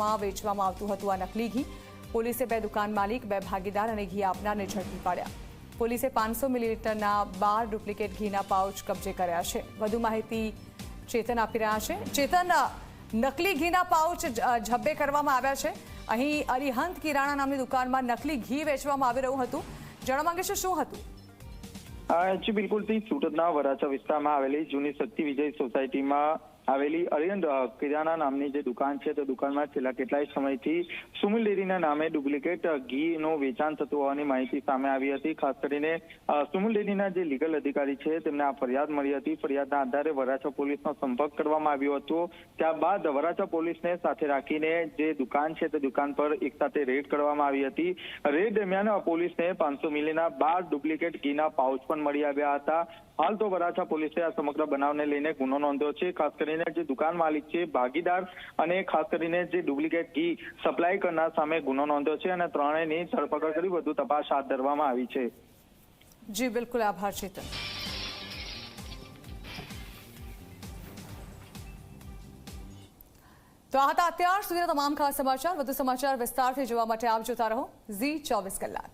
માં વેચવામાં આવતું હતું આ નકલી ઘી. પોલીસે બે દુકાન માલિક, બે ભાગીદાર અને ઘી આપનારને ઝડપી પાડ્યા. પોલીસે પાંચસો મિલીલીટરના બાર ડુપ્લિકેટ ઘીના પાઉચ કબજે કર્યા છે. વધુ માહિતી ચેતન આપી રહ્યા છે. ચેતન, નકલી ઘીના પાઉચ ઝબ્બે કરવામાં આવ્યા છે. અહીં અરિહંત કિરાણા નામની દુકાનમાં નકલી ઘી વેચવામાં આવી રહ્યું હતું. જાણવા માંગે છે શું હતું? જી બિલકુલથી સુરતના વરાછા વિસ્તારમાં આવેલી જૂની શક્તિ વિજય સોસાયટીમાં આવેલી અરિયંત કિરાના નામની જે દુકાન છે, તે દુકાનમાં છેલ્લા કેટલાય સમયથી સુમિલ ડેરીના નામે ડુપ્લિકેટ ઘીનું વેચાણ થતું હોવાની માહિતી સામે આવી હતી. ખાસ કરીને સુમિલ ડેરીના જે લીગલ અધિકારી છે, તેમને આ ફરિયાદ મળી હતી. ફરિયાદના આધારે વરાછા પોલીસનો સંપર્ક કરવામાં આવ્યો હતો. ત્યારબાદ વરાછા પોલીસને સાથે રાખીને જે દુકાન છે, તે દુકાન પર એક સાથે રેડ કરવામાં આવી હતી. રેડ દરમિયાન પોલીસને પાંચસો મિલીના બાર ડુપ્લિકેટ ઘીના પાઉચ પણ મળી આવ્યા હતા. હાલ તો વરાછા પોલીસે આ સમગ્ર બનાવને લઈને ગુનો નોંધ્યો છે. ખાસ કરીને જે દુકાન માલિક છે, ભાગીદાર અને ખાસ કરીને જે ડુપ્લિકેટ ઘી સપ્લાય કરનાર સામે ગુનો નોંધ્યો છે અને ત્રણેયની ધરપકડ કરી વધુ તપાસ હાથ ધરવામાં આવી છે. જી, બિલકુલ આભાર, ચેતન. તો આ હતા અત્યાર સુધીના તમામ ખાસ સમાચાર. વધુ સમાચાર વિસ્તારથી જોવા માટે આપ જોતા રહો ઝી ચોવીસ કલાક.